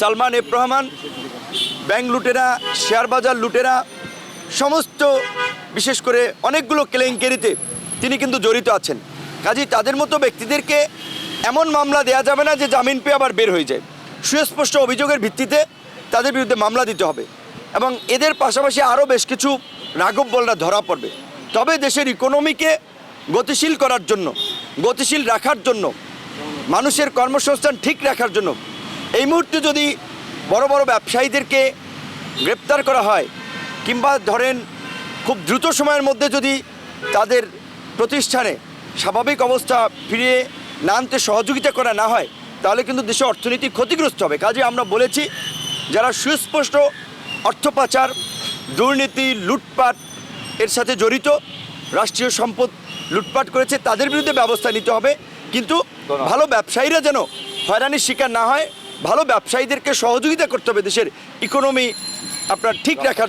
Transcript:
Salman F Rahman, bank লুটেরা, share বাজার লুটেরা, সমস্ত বিশেষ করে অনেকগুলো কেলেঙ্কারিতে তিনি কিন্তু জড়িত আছেন। কাজেই তাদের মতো ব্যক্তিদেরকে এমন মামলা দেয়া যাবে না যে জামিন পেয়ে আবার বের হয়ে যায়। সুস্পষ্ট অভিযোগের ভিত্তিতে তাদের বিরুদ্ধে মামলা দিতে হবে এবং এদের পাশাপাশি আরও বেশ কিছু রাঘব বলরা ধরা পড়বে। তবে দেশের ইকোনমিকে গতিশীল করার জন্য, গতিশীল রাখার জন্য, মানুষের কর্মসংস্থান ঠিক রাখার জন্য এই মুহূর্তে যদি বড় বড় ব্যবসায়ীদেরকে গ্রেপ্তার করা হয় কিংবা ধরেন খুব দ্রুত সময়ের মধ্যে যদি তাদের প্রতিষ্ঠানে স্বাভাবিক অবস্থা ফিরিয়ে না আনতে সহযোগিতা করা না হয় তাহলে কিন্তু দেশের অর্থনীতি ক্ষতিগ্রস্ত হবে। কাজে আমরা বলেছি যারা সুস্পষ্ট অর্থ পাচার দুর্নীতি লুটপাট এর সাথে জড়িত রাষ্ট্রীয় সম্পদ লুটপাট করেছে তাদের বিরুদ্ধে ব্যবস্থা নিতে হবে। কিন্তু ভালো ব্যবসায়ীরা যেন হয়রানির শিকার না হয় ভালো ব্যবসায়ীদেরকে সহযোগিতা করতে হবে দেশের ইকোনমি আপনার ঠিক রাখার